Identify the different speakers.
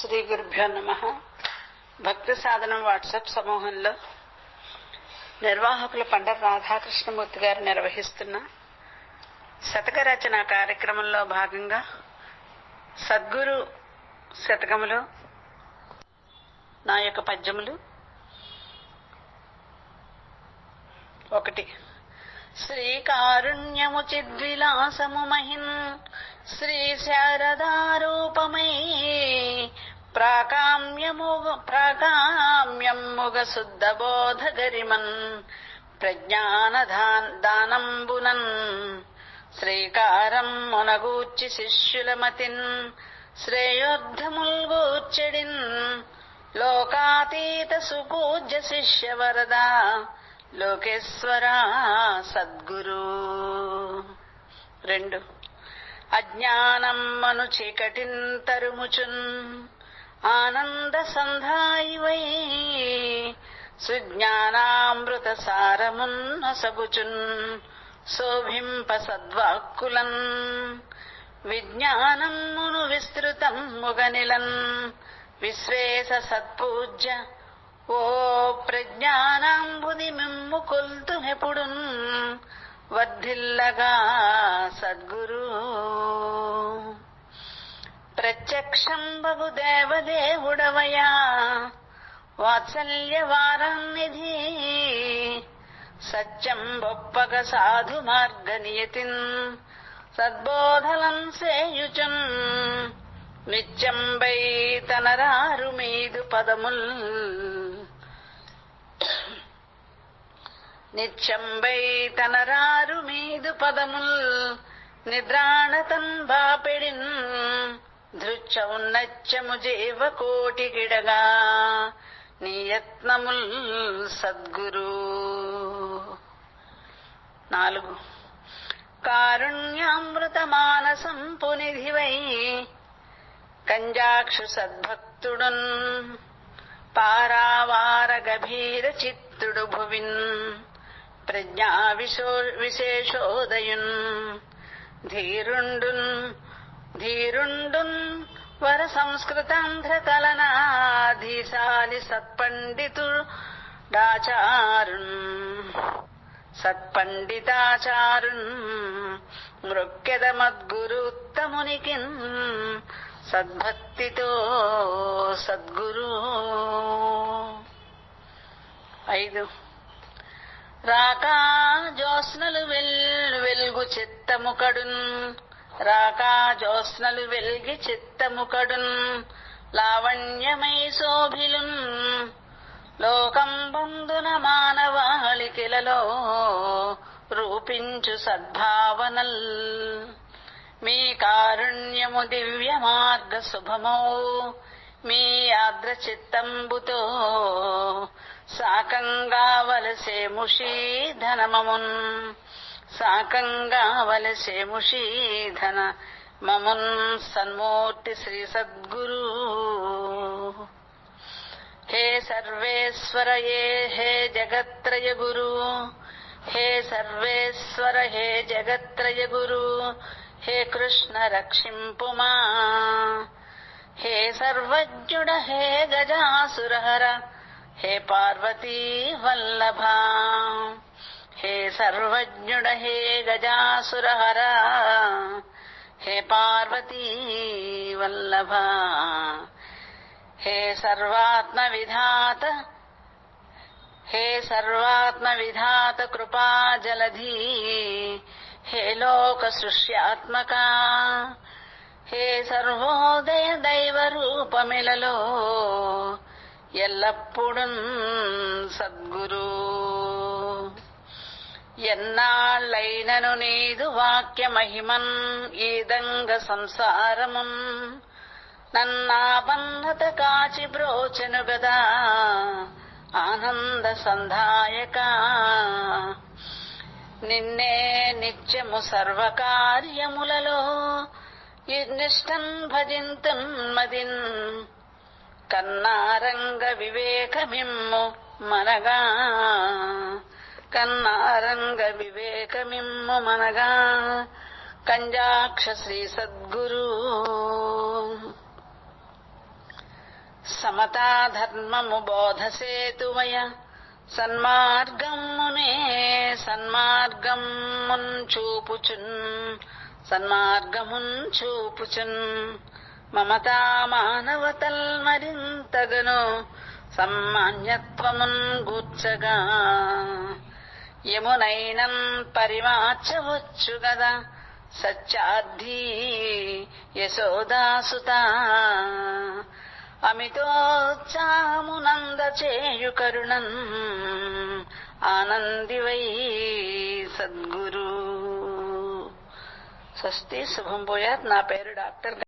Speaker 1: శ్రీ గురుభ్యో నమ. భక్తి సాధనం వాట్సాప్ సమూహంలో నిర్వాహకులు పండ రాధాకృష్ణమూర్తి గారు నిర్వహిస్తున్న శతక రచన కార్యక్రమంలో భాగంగా సద్గురు శతకములు నా యొక్క పద్యములు. ఒకటి. శ్రీకారుణ్యము చిద్విలాసము మహిన్. శ్రీ శారదారూపమై ప్రాకామ్యము ప్రాకామ్యముగ శుద్ధ బోధ గరిమన్ ప్రజ్ఞాన దానంబునన్ శ్రీకారం మునగూర్చి శిష్యుల మతిన్ శ్రేయోద్ధముల్గూర్చెడిన్ లోకాతీత సుపూజ్య శిష్య వరదా లోకేశ్వర సద్గురు. రెండు. అజ్ఞానం మను చీకటిన్ తరుముచున్ ఆనంద సంధాయివై సుజ్ఞానామృత సారమున్న సగుచున్ శోభింప సద్వాక్కులన్ విజ్ఞానమును విస్తృతం ముగనిలన్. విశ్వేశ సత్పూజ్య ఓ ప్రజ్ఞానాంబుది మిమ్ము కొల్తునెపుడున్ వర్ధిల్లగా సద్గురు. ప్రత్యక్షంబగు దేవదేవుడవయా వాత్సల్య వారాన్నిధి సత్యం బొప్పగ సాధు మార్గ నియతిన్ సద్బోధలం సేయుచున్. నిత్యంబై తనరారు మీదు పదముల్. నిత్యంబై తనరారు మీదు పదముల్ నిద్రాణతన్ బాపెడిన్ ధృచ్చౌన్నత్యము జీవ కోటి గిడగా నియత్నముల్ సద్గురు. నాలుగు. కారుణ్యామృత మానసం పునిధివై కంజాక్షు సద్భక్తుడున్ పారావార గభీర చిత్తుడు భువిన్ ప్రజ్ఞా విశేషోదయున్ ధీరుండున్ ధీరుండున్ వర సంస్కృతాంధ్ర సత్పండితుడాచారుణ్ సత్పండితుడు డాచారున్. సత్పండితాచారున్ మృక్యద మద్గురుత్తమునికిన్ సద్భక్తితో సద్గురు. ఐదు. రాకా జోస్నలు వెల్ వెలుగు చిత్తముకడున్ రాకా జోస్నలు వెల్గి చిత్తముకడున్ లావణ్యమై శోభిలున్. లోకం బంధున మానవాళికిలలో రూపించు సద్భావనల్. మీ కారుణ్యము దివ్య మార్గ శుభమౌ. మీ ఆద్ర చిత్తంబుతో సాకంగా వలసే ముషీధనమమున్ ధనమమున్. गङ्गावलसे मुषीधन ममुन् सन्मूर्ति श्रीसद्गुरु। हे सर्वेश्वर ये हे जगत्त्रय गुरु। हे सर्वेश्वर हे जगत्त्रय गुरु। हे कृष्णरक्षिम् पुमा हे सर्वज्ञुड हे गजासुरहर। हे पार्वती वल्लभा। హే సర్వజ్ఞుడ హే గజాసురహర హే పార్వతీ వల్లభ హే సర్వాత్మ విధాత హే సర్వాత్మ విధాత కృపా జలధీ హే లోక సృష్యాత్మక హే సర్వోదయ దైవ రూపమిలలో ఎల్లప్పుడూ సద్గురు. ఎన్నాళ్ళైనను నీదు వాక్య మహిమన్ ఈదంగ సంసారమం. నన్నాపన్నత కాచి బ్రోచెను గదా ఆనంద సంధాయక. నిన్నే నిత్యము సర్వకార్యములలో నిష్టన్ భజింతున్ మదిన్ కన్నారంగ వివేకమిమ్ము మనగా. కన్నారంగ వివేకమిమ్ము మనగా. కంజాక్ష శ్రీ సద్గురు. సమతా ధర్మము బోధసేతుమయ. సన్మార్గమునే సన్మార్గమున్ చూపుచున్. సన్మార్గమున్ చూపుచున్. మమతా మానవతల్ మరింతగను. సమ్మాన్యత్వమున్ గూర్చగా. యమునైనం పరిమార్చవచ్చు గదా. సత్యార్థి యశోదాసుత. అమితోత్సాహమునంద చేయు ఆనందివై సద్గురు. స్వస్తి శుభం పోయాత్. నా పేరు డాక్టర్